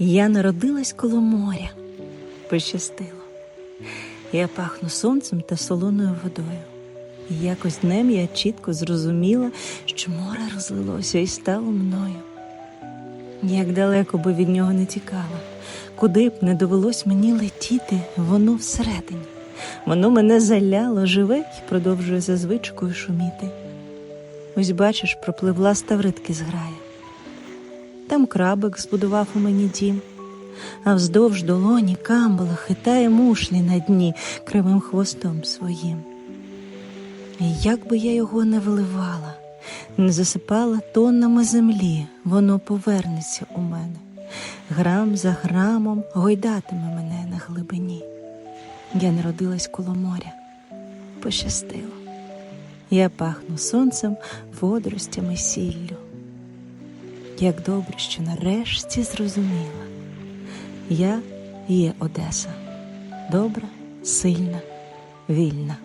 Я народилась коло моря. Пощастило. Я пахну сонцем та солоною водою. І якось днем я чітко зрозуміла, що море розлилося і стало мною. Як далеко би від нього не тікала, куди б не довелось мені летіти, воно всередині. Воно мене заляло, живе і продовжує за звичкою шуміти. Ось бачиш, пропливла ставритки зграя. Там крабик збудував у мені дім, а вздовж долоні камбала хитає мушлі на дні кривим хвостом своїм. І як би я його не виливала, не засипала тоннами землі, воно повернеться у мене, грам за грамом гойдатиме мене на глибині. Я народилась коло моря, пощастило. Я пахну сонцем, водоростями, сіллю. Як добре, що нарешті зрозуміла. Я є Одеса, добра, сильна, вільна.